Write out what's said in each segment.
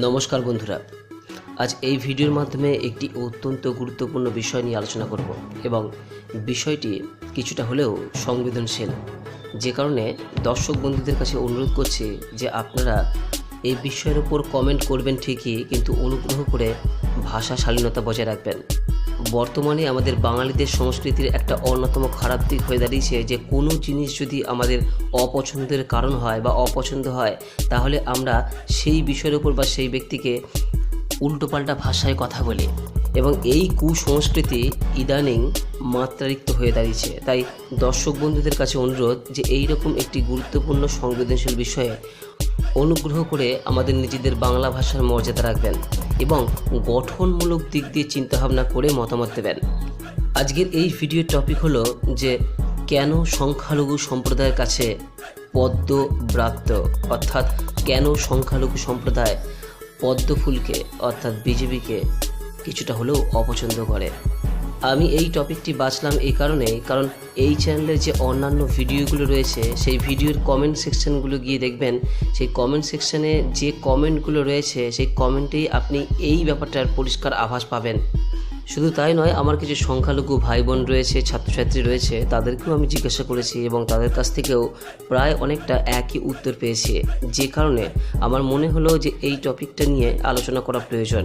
নমস্কার বন্ধুরা। আজ এই ভিডিওর মাধ্যমে একটি অত্যন্ত গুরুত্বপূর্ণ বিষয় নিয়ে আলোচনা করব এবং বিষয়টি কিছুটা হলেও সংবেদনশীল। যে কারণে দর্শক বন্ধুদের কাছে অনুরোধ করছি যে আপনারা এই বিষয়ের উপর কমেন্ট করবেন ঠিকই, কিন্তু অনুগ্রহ করে ভাষা শালীনতা বজায় রাখবেন। বর্তমানে আমাদের বাঙালিদের সংস্কৃতির একটা অন্যতম খারাপ দিক হয়ে দাঁড়িয়েছে যে, কোনো জিনিস যদি আমাদের অপছন্দের কারণ হয় বা অপছন্দ হয়, তাহলে আমরা সেই বিষয়ের উপর বা সেই ব্যক্তিকে উল্টোপাল্টা ভাষায় কথা বলি। এবং এই কুসংস্কৃতি ইদানিং মাত্রারিক্ত হয়ে দাঁড়িয়েছে। তাই দর্শক বন্ধুদের কাছে অনুরোধ যে এই রকম একটি গুরুত্বপূর্ণ, সংবেদনশীল বিষয়ে অনুগ্রহ করে আমাদের নিজেদের বাংলা ভাষার মর্যাদা রাখবেন এবং গঠনমূলক দিক দিয়ে চিন্তাভাবনা করে মতামত দেবেন। আজকের এই ভিডিওর টপিক হলো যে, কেন সংখ্যালঘু সম্প্রদায়ের কাছে পদ্ম ব্রাত্য, অর্থাৎ কেন সংখ্যালঘু সম্প্রদায় পদ্ম ফুলকে অর্থাৎ বিজেপিকে কিছুটা হলেও অপছন্দ করে? আমি এই টপিকটি বাছলাম এই কারণে কারণ এই চ্যানেলে যে অন্যান্য ভিডিওগুলো রয়েছে, সেই ভিডিওর কমেন্ট সেকশনগুলো গিয়ে দেখবেন। সেই কমেন্ট সেকশনে যে কমেন্টগুলো রয়েছে, সেই কমেন্টেই আপনি এই ব্যাপারটার পরিষ্কার আভাস পাবেন। শুধু তাই নয়, আমার কিছু সংখ্যালঘু ভাই বোন রয়েছে, ছাত্রছাত্রী রয়েছে, তাদেরকেও আমি জিজ্ঞাসা করেছি এবং তাদের কাছ থেকেও প্রায় অনেকটা একই উত্তর পেয়েছি। যে কারণে আমার মনে হলো যে এই টপিকটা নিয়ে আলোচনা করা প্রয়োজন।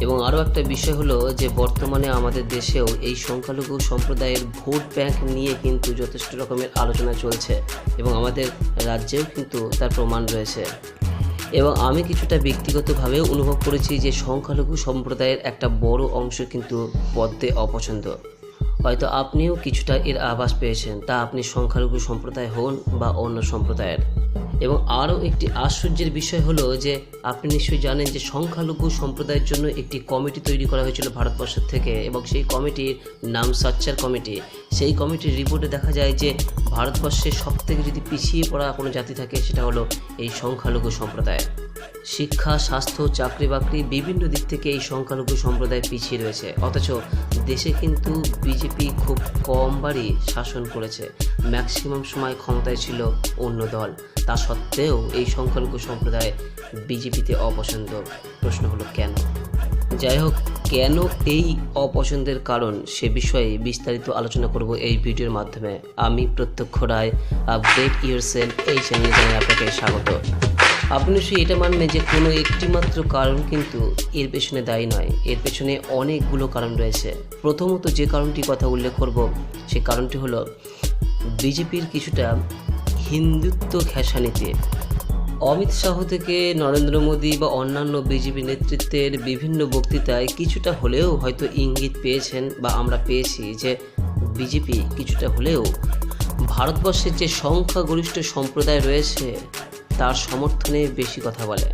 এবং আরও একটা বিষয় হলো যে বর্তমানে আমাদের দেশেও এই সংখ্যালঘু সম্প্রদায়ের ভোট ব্যাংক নিয়ে কিন্তু যথেষ্ট রকমের আলোচনা চলছে এবং আমাদের রাজ্যেও কিন্তু তার প্রমাণ রয়েছে। এবং আমি কিছুটা ব্যক্তিগতভাবেও অনুভব করেছি যে সংখ্যালঘু সম্প্রদায়ের একটা বড় অংশ কিন্তু পদ্মে অপছন্দ। হয়তো আপনিও কিছুটা এর আভাস পেয়েছেন, তা আপনি সংখ্যালঘু সম্প্রদায় হন বা অন্য সম্প্রদায়ের। এবং আরও একটি আশ্চর্যের বিষয় হলো যে আপনি নিশ্চয়ই জানেন যে সংখ্যালঘু সম্প্রদায়ের জন্য একটি কমিটি তৈরি করা হয়েছিল ভারতবর্ষের থেকে এবং সেই কমিটির নাম সাচ্চার কমিটি। সেই কমিটির রিপোর্টে দেখা যায় যে ভারতবর্ষে সবথেকে যদি পিছিয়ে পড়া কোনো জাতি থাকে সেটা হলো এই সংখ্যালঘু সম্প্রদায়। শিক্ষা, স্বাস্থ্য, চাকরি বাকরি বিভিন্ন দিক থেকে এই সংখ্যালঘু সম্প্রদায় পিছিয়ে রয়েছে। অথচ দেশে কিন্তু বিজেপি খুব কমবারই শাসন করেছে। ম্যাক্সিমাম সময় ক্ষমতায় ছিল অন্য দল। তা সত্ত্বেও এই সংখ্যালঘু সম্প্রদায় বিজেপিতে অপছন্দ। প্রশ্ন হলো কেন? যাই হোক, কেন এই অপছন্দের কারণ সে বিষয়ে বিস্তারিত আলোচনা করব এই ভিডিওর মাধ্যমে। আমি প্রত্যক্ষ রায় আপডেট ইউর সেলফ এই চ্যানেলে আপনাকে স্বাগত। আপনি নিশ্চয়ই এটা মানবেন যে কোনো একটিমাত্র কারণ কিন্তু এর পেছনে দায়ী নয়। এর পেছনে অনেকগুলো কারণ রয়েছে। প্রথমত যে কারণটি কথা উল্লেখ করব, সে কারণটি হলো বিজেপির কিছুটা হিন্দুত্ব ঘেঁষানিতে। অমিত শাহ থেকে নরেন্দ্র মোদী বা অন্যান্য বিজেপি নেতৃত্বের বিভিন্ন বক্তৃতায় কিছুটা হলেও হয়তো ইঙ্গিত পেয়েছেন বা আমরা পেয়েছি যে বিজেপি কিছুটা হলেও ভারতবর্ষের যে সংখ্যাগরিষ্ঠ সম্প্রদায় রয়েছে তার সমর্থনে বেশি কথা বলে।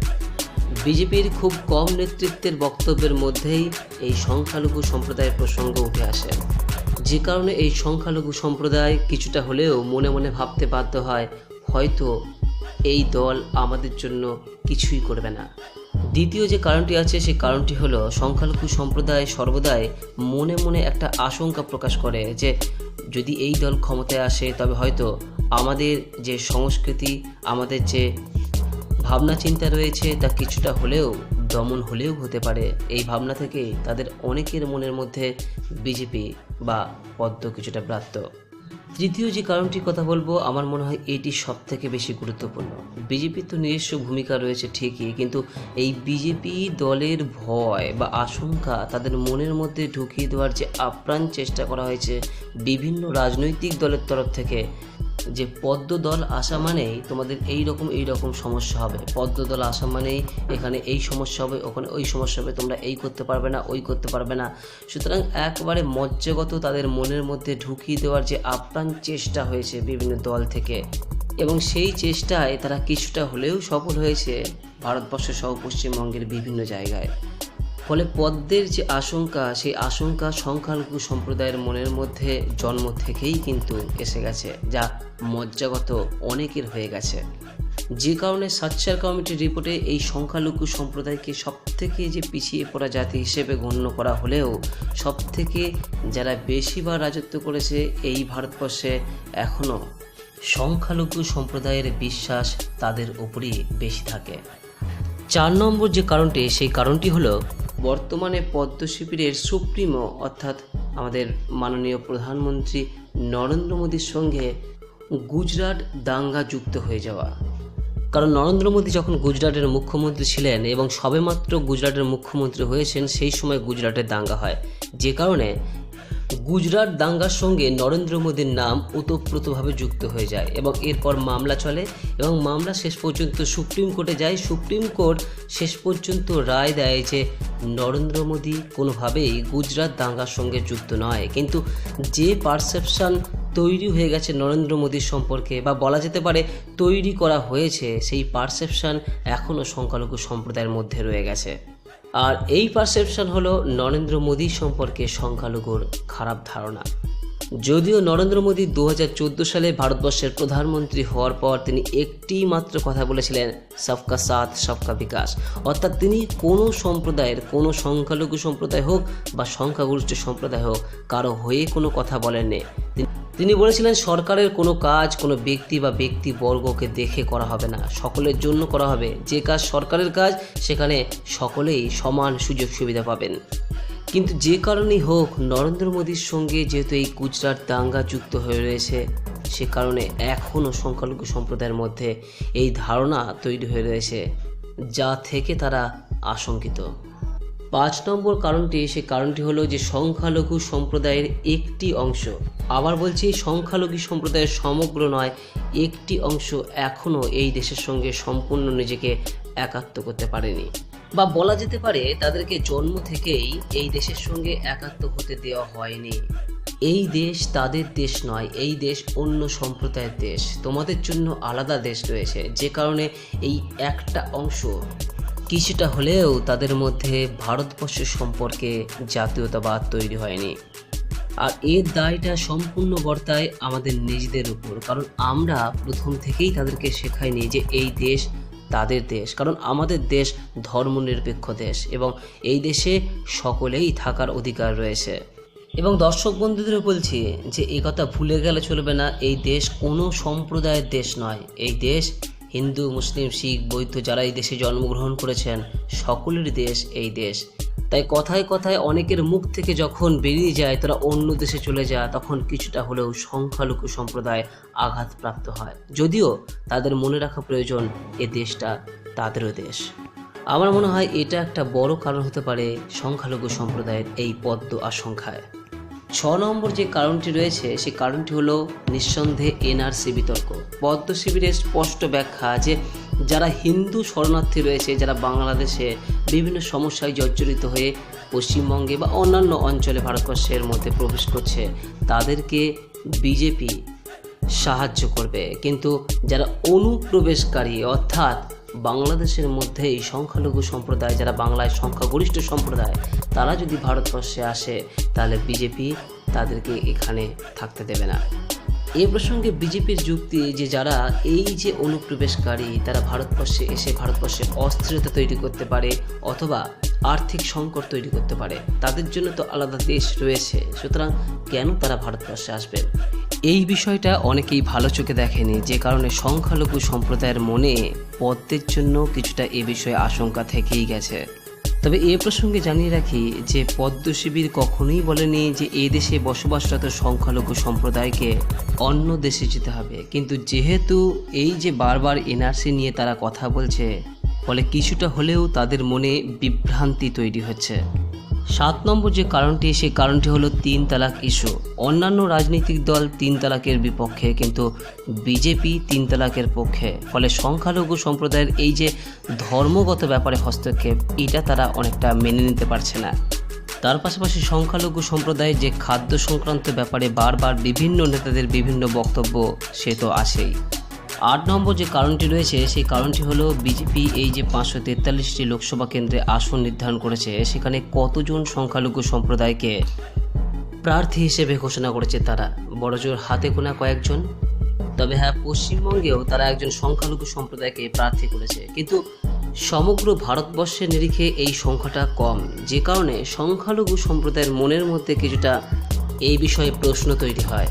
বিজেপির খুব কম নেতৃত্বের বক্তব্যের মধ্যেই এই সংখ্যালঘু সম্প্রদায়ের প্রসঙ্গ উঠে আসে। যে কারণে এই সংখ্যালঘু সম্প্রদায় কিছুটা হলেও মনে মনে ভাবতে বাধ্য হয়, হয়তো এই দল আমাদের জন্য কিছুই করবে না। দ্বিতীয় যে কারণটি আছে, সেই কারণটি হলো সংখ্যালঘু সম্প্রদায় সর্বদাই মনে মনে একটা আশঙ্কা প্রকাশ করে যে যদি এই দল ক্ষমতায় আসে, তবে হয়তো আমাদের যে সংস্কৃতি, আমাদের যে ভাবনা চিন্তা রয়েছে, তা কিছুটা হলেও দমন হলেও হতে পারে। এই ভাবনা থেকে তাদের অনেকের মনের মধ্যে বিজেপি বা পদ্ম কিছুটা প্রাপ্ত। তৃতীয় যে কারণটির কথা বলব, আমার মনে হয় এটি সব থেকে বেশি গুরুত্বপূর্ণ। বিজেপির তো নিজস্ব ভূমিকা রয়েছে ঠিকই, কিন্তু এই বিজেপি দলের ভয় বা আশঙ্কা তাদের মনের মধ্যে ঢুকিয়ে দেওয়ার যে আপ্রাণ চেষ্টা করা হয়েছে বিভিন্ন রাজনৈতিক দলের তরফ থেকে যে পদ্ম দল আসা মানেই তোমাদের এই রকম এই রকম সমস্যা হবে। পদ্ম দল আসা মানেই এখানে এই সমস্যা হবে, ওখানে ওই সমস্যা হবে, তোমরা এই করতে পারবে না, ওই করতে পারবে না। সুতরাং একবারে মজ্জাগত তাদের মনের মধ্যে ঢুকিয়ে দেওয়ার যে আপ্রাণ চেষ্টা হয়েছে বিভিন্ন দল থেকে। এবং সেই চেষ্টায় তারা কিছুটা হলেও সফল হয়েছে ভারতবর্ষ সহ পশ্চিমবঙ্গের বিভিন্ন জায়গায়। ফলে পদ্মের যে আশঙ্কা, সেই আশঙ্কা সংখ্যালঘু সম্প্রদায়ের মনের মধ্যে জন্ম থেকেই কিন্তু এসে গেছে। যা মজ্জাগত অনেকের হয়ে গেছে। যে কারণে সাচ্চার কমিটির রিপোর্টে এই সংখ্যালঘু সম্প্রদায়কে সবথেকে যে পিছিয়ে পড়া জাতি হিসেবে গণ্য করা হলেও সবথেকে যারা বেশিবার রাজত্ব করেছে এই ভারতবর্ষে এখনও সংখ্যালঘু সম্প্রদায়ের বিশ্বাস তাদের উপরই বেশি থাকে। চার নম্বর যে কারণটি, সেই কারণটি হলো বর্তমানে পদ্ম শিবিরের সুপ্রিমো, অর্থাৎ আমাদের মাননীয় প্রধানমন্ত্রী নরেন্দ্র মোদীর সঙ্গে গুজরাট দাঙ্গা যুক্ত হয়ে যাওয়া। কারণ নরেন্দ্র মোদী যখন গুজরাটের মুখ্যমন্ত্রী ছিলেন এবং সবেমাত্র গুজরাটের মুখ্যমন্ত্রী হয়েছেন, সেই সময় গুজরাটের দাঙ্গা হয়। যে কারণে গুজরাট দাঙ্গার সঙ্গে নরেন্দ্র মোদীর নাম ওতপ্রোতভাবে যুক্ত হয়ে যায় এবং এরপর মামলা চলে এবং মামলা শেষ পর্যন্ত সুপ্রিম কোর্টে যায়। সুপ্রিম কোর্ট শেষ পর্যন্ত রায় দেয় যে নরেন্দ্র মোদী কোনোভাবেই গুজরাট দাঙ্গার সঙ্গে যুক্ত নয়। কিন্তু যে পারসেপশন তৈরি হয়ে গেছে নরেন্দ্র মোদীর সম্পর্কে বা বলা যেতে পারে তৈরি করা হয়েছে, সেই পারসেপশন এখনও সংখ্যালঘু সম্প্রদায়ের মধ্যে রয়ে গেছে। আর এই পারসেপশন হলো নরেন্দ্র মোদী সম্পর্কে সংখ্যালঘুর খারাপ ধারণা। যদিও নরেন্দ্র মোদী দু হাজার চোদ্দ সালে ভারতবর্ষের প্রধানমন্ত্রী হওয়ার পর তিনি একটি মাত্র কথা বলেছিলেন, সবকা সাথ, সবকা বিকাশ। অর্থাৎ তিনি কোনো সম্প্রদায়ের, কোনো সংখ্যালঘু সম্প্রদায় হোক বা সংখ্যাগরিষ্ঠ সম্প্রদায় হোক, কারও হয়ে কোনো কথা বলেননি। তিনি- তিনি বলেছিলেন, সরকারের কোনো কাজ কোনো ব্যক্তি বা ব্যক্তিবর্গকে দেখে করা হবে না। সকলের জন্য করা হবে। যে কাজ সরকারের কাজ, সেখানে সকলেই সমান সুযোগ সুবিধা পাবেন। কিন্তু যে কারণেই হোক, নরেন্দ্র মোদীর সঙ্গে যেহেতু এই গুজরাট দাঙ্গা যুক্ত হয়ে রয়েছে, সে কারণে এখনও সংখ্যালঘু সম্প্রদায়ের মধ্যে এই ধারণা তৈরি হয়ে রয়েছে, যা থেকে তারা আশঙ্কিত। পাঁচ নম্বর কারণটি, সে কারণটি হলো যে সংখ্যালঘু সম্প্রদায়ের একটি অংশ। আবার বলছি, সংখ্যালঘু সম্প্রদায়ের সমগ্র নয়, একটি অংশ এখনও এই দেশের সঙ্গে সম্পূর্ণ নিজেকে একাত্ম করতে পারেনি। বা বলা যেতে পারে, তাদেরকে জন্ম থেকেই এই দেশের সঙ্গে একাত্ম হতে দেওয়া হয়নি। এই দেশ তাদের দেশ নয়, এই দেশ অন্য সম্প্রদায়ের দেশ। তোমাদের জন্য আলাদা দেশ রয়েছে। যে কারণে এই একটা অংশ কিছুটা হলেও তাদের মধ্যে ভারতবর্ষ সম্পর্কে জাতীয়তাবাদ তৈরি হয়নি। আর এর দায়টা সম্পূর্ণ বর্তায় আমাদের নিজেদের উপর। কারণ আমরা প্রথম থেকেই তাদেরকে শেখাইনি যে এই দেশ তাদের দেশ। কারণ আমাদের দেশ ধর্মনিরপেক্ষ দেশ এবং এই দেশে সকলেই থাকার অধিকার রয়েছে। এবং দর্শক বন্ধুদের বলছি যে এই কথা ভুলে গেলে চলবে না, এই দেশ কোনো সম্প্রদায়ের দেশ নয়। এই দেশ হিন্দু, মুসলিম, শিখ, বৌদ্ধ যারা এই দেশে জন্মগ্রহণ করেছেন সকলের দেশ এই দেশ। তাই কথায় কথায় অনেকের মুখ থেকে যখন বেরিয়ে যায়, তারা অন্য দেশে চলে যায়, তখন কিছুটা হলেও সংখ্যালঘু সম্প্রদায় আঘাতপ্রাপ্ত হয়। যদিও তাদের মনে রাখা প্রয়োজন, এ দেশটা তাদেরও দেশ। আমার মনে হয় এটা একটা বড় কারণ হতে পারে সংখ্যালঘু সম্প্রদায়ের এই পদ্ম আশঙ্কায়। ছ নম্বর যে কারণটি রয়েছে সেই কারণটি হলো নিঃসন্দেহে এনআরসি বিতর্ক। পদ্ম শিবিরের স্পষ্ট ব্যাখ্যা যে যারা হিন্দু শরণার্থী রয়েছে, যারা বাংলাদেশে বিভিন্ন সমস্যায় জর্জরিত হয়ে পশ্চিমবঙ্গে বা অন্যান্য অঞ্চলে ভারতবর্ষের মধ্যে প্রবেশ করছে, তাদেরকে বিজেপি সাহায্য করবে। কিন্তু যারা অনুপ্রবেশকারী, অর্থাৎ বাংলাদেশের মধ্যেই সংখ্যালঘু সম্প্রদায়, যারা বাংলায় সংখ্যাগরিষ্ঠ সম্প্রদায়, তারা যদি ভারতবর্ষে আসে, তাহলে বিজেপি তাদেরকে এখানে থাকতে দেবে না। এ প্রসঙ্গে বিজেপির যুক্তি যে যারা এই যে অনুপ্রবেশকারী, তারা ভারতবর্ষে এসে ভারতবর্ষে অস্থিরতা তৈরি করতে পারে অথবা আর্থিক সংকট তৈরি করতে পারে, তাদের জন্য তো আলাদা দেশ রয়েছে। সুতরাং কেন তারা ভারতবর্ষে আসবেন এই বিষয়টা অনেকেই ভালো চোখে দেখেনি, যে কারণে সংখ্যালঘু সম্প্রদায়ের মনে পদ্মের জন্য কিছুটা এ বিষয়ে আশঙ্কা থেকেই গেছে। তবে এ প্রসঙ্গে জানিয়ে রাখি যে পদ্ম শিবির কখনোই বলেনি যে এই দেশে বসবাসরত সংখ্যালঘু সম্প্রদায়কে অন্য দেশে যেতে হবে। কিন্তু যেহেতু এই যে বারবার এনআরসি নিয়ে তারা কথা বলছে, ফলে কিছুটা হলেও তাদের মনে বিভ্রান্তি তৈরি হচ্ছে। সাত নম্বর যে কারণটি, সেই কারণটি হলো তিন তালাক ইস্যু। অন্যান্য রাজনৈতিক দল তিন তালাকের বিপক্ষে, কিন্তু বিজেপি তিন তালাকের পক্ষে। ফলে সংখ্যালঘু সম্প্রদায়ের এই যে ধর্মগত ব্যাপারে হস্তক্ষেপ, এটা তারা অনেকটা মেনে নিতে পারছে না। তার পাশাপাশি সংখ্যালঘু সম্প্রদায়ের যে খাদ্য সংক্রান্ত ব্যাপারে বারবার বিভিন্ন নেতাদের বিভিন্ন বক্তব্য, সে তো আছেই আট নম্বর যে কারণটি রয়েছে, সেই কারণটি হলো বিজেপি এই যে পাঁচশো তেতাল্লিশটি লোকসভা কেন্দ্রে আসন নির্ধারণ করেছে। সেখানে কতজন সংখ্যালঘু সম্প্রদায়কে প্রার্থী হিসেবে ঘোষণা করেছে তারা? বড়জোর হাতে গোনা কয়েকজন। তবে হ্যাঁ পশ্চিমবঙ্গেও তারা একজন সংখ্যালঘু সম্প্রদায়কে প্রার্থী করেছে। কিন্তু সমগ্র ভারতবর্ষের নিরিখে এই সংখ্যাটা কম। যে কারণে সংখ্যালঘু সম্প্রদায়ের মনের মধ্যে কিছুটা এই বিষয়ে প্রশ্ন তৈরি হয়।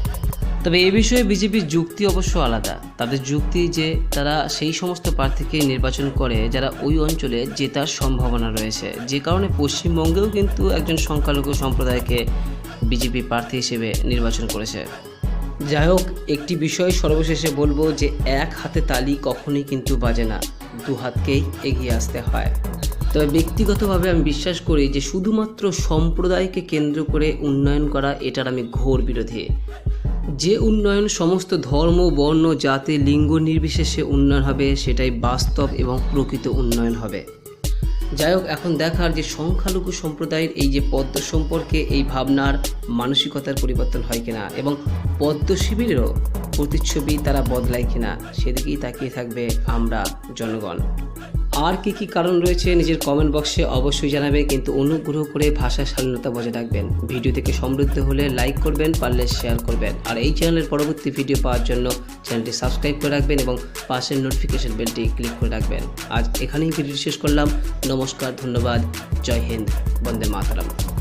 তবে এ বিষয়ে বিজেপির যুক্তি অবশ্য আলাদা। তাদের যুক্তি যে তারা সেই সমস্ত প্রার্থীকে নির্বাচন করে যারা ওই অঞ্চলে জেতার সম্ভাবনা রয়েছে। যে কারণে পশ্চিমবঙ্গেও কিন্তু একজন সংখ্যালঘু সম্প্রদায়কে বিজেপি প্রার্থী হিসেবে নির্বাচন করেছে। যাই হোক, একটি বিষয় সর্বশেষে বলব যে এক হাতে তালি কখনোই কিন্তু বাজে না, দু হাতকেই এগিয়ে আসতে হয়। তবে ব্যক্তিগতভাবে আমি বিশ্বাস করি যে শুধুমাত্র সম্প্রদায়কে কেন্দ্র করে উন্নয়ন করা এটার আমি ঘোর বিরোধী। যে উন্নয়ন সমস্ত ধর্ম, বর্ণ, জাতি, লিঙ্গ নির্বিশেষে উন্নয়ন হবে, সেটাই বাস্তব এবং প্রকৃত উন্নয়ন হবে। যাই হোক, এখন দেখার যে সংখ্যালঘু সম্প্রদায়ের এই যে পদ্ম সম্পর্কে এই ভাবনার মানসিকতার পরিবর্তন হয় কিনা এবং পদ্ম শিবিরেরও প্রতিচ্ছবি তারা বদলায় কিনা, সেদিকেই তাকিয়ে থাকবে আমরা জনগণ। আর কি কি কারণ রয়েছে নিজের কমেন্ট বক্সে অবশ্যই জানাবে কিন্তু অনুগ্রহ করে ভাষা স্বাধীনতা বজায় রাখবেন। ভিডিও থেকে সমৃদ্ধ হলে লাইক করবেন, পারলে শেয়ার করবেন। আর এই চ্যানেলের পরবর্তী ভিডিও পাওয়ার জন্য চ্যানেলটি সাবস্ক্রাইব করে রাখবেন এবং পাশের নোটিফিকেশন বেলটি ক্লিক করে রাখবেন। আজ এখানেই ভিডিও শেষ করলাম। নমস্কার, ধন্যবাদ। জয় হিন্দ। বন্দে মাতারাম।